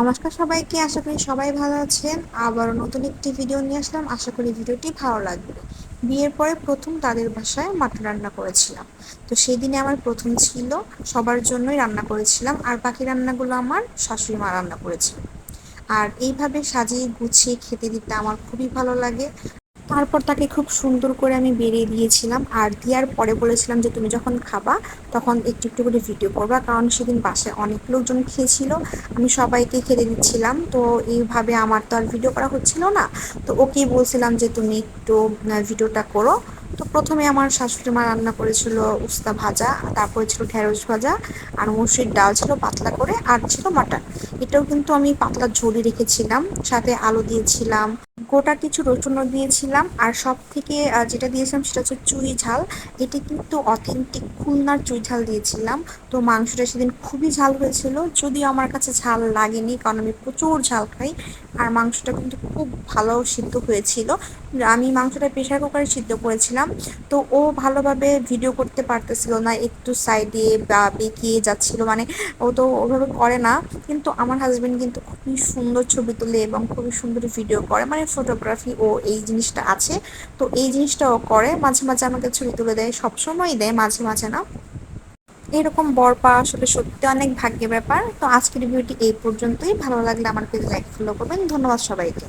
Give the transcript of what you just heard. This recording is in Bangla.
নমস্কার সবাইকে, আশা করি সবাই ভালো আছেন। আবার নতুন একটি ভিডিও নিয়ে আসলাম। আশা করি ভিডিওটি ভালো লাগবে। বিয়ের পরে প্রথম তাদের বাসায় মাটন রান্না করেছিলাম। তো সেই দিনে আমার প্রথম ছিল, সবার জন্যই রান্না করেছিলাম, আর বাকি রান্নাগুলো আমার শাশুড়ি মা রান্না করেছিল। আর এইভাবে সাজিয়ে গুছিয়ে খেতে দিতে আমার খুবই ভালো লাগে। তারপর তাকে খুব সুন্দর করে আমি বেরিয়ে দিয়েছিলাম। আর দেওয়ার পরে বলেছিলাম যে, তুমি যখন খাবা, তখন একটু একটু করে ভিডিও করবা। কারণ সেদিন বাসায় অনেক লোকজন খেয়েছিল, আমি সবাইকে খেতে দিচ্ছিলাম। তো এইভাবে আমার তো আর ভিডিও করা হচ্ছিল না। তো ওকেই বলছিলাম যে, তুমি একটু ভিডিওটা করো। তো প্রথমে আমার শাশুড়ি মা রান্না করেছিল উস্তা ভাজা, তারপরে ছিল ঢেঁড়স ভাজা, আর মুসুরির ডাল ছিল পাতলা করে, আর ছিল মাটন। এটাও কিন্তু আমি পাতলা ঝোলি রেখেছিলাম, সাথে আলু দিয়েছিলাম। গোটা কিছু রসুনও দিয়েছিলাম আর সব থেকে যেটা দিয়েছিলাম সেটা হচ্ছে চুই ঝাল। এটি কিন্তু অথেন্টিক খুলনার চুই ঝাল দিয়েছিলাম। তো মাংসটা সেদিন খুবই ঝাল হয়েছিল। যদিও আমার কাছে ঝাল লাগেনি, কারণ আমি প্রচুর ঝাল খাই। আর মাংসটা কিন্তু খুব ভালো সিদ্ধ হয়েছিল। আমি মাংসটা প্রেশার কুকারে সিদ্ধ করেছিলাম, তো ও ভালোভাবে ভিডিও করতে পারতেছিল না, একটু সাইডে বা বেঁকিয়ে যাচ্ছিল মানে ও তো ওভাবে করে না, কিন্তু আমার হাজব্যান্ড কিন্তু খুবই সুন্দর ছবি তোলে এবং খুবই সুন্দর ভিডিও করে মানে ফটোগ্রাফি ও এই জিনিসটা আছে, তো এই জিনিসটা ও করে, মাঝে মাঝে আমাকে ছবি তুলে দেয় সবসময় দেয়, মাঝে মাঝে না। এরকম বর পাওয়া আসলে সত্যি অনেক ভাগ্যের ব্যাপার, তো আজকের ভিডিওটি এই পর্যন্তই, ভালো লাগলে আমার পেজ লাইক ফলো করবেন, ধন্যবাদ সবাইকে।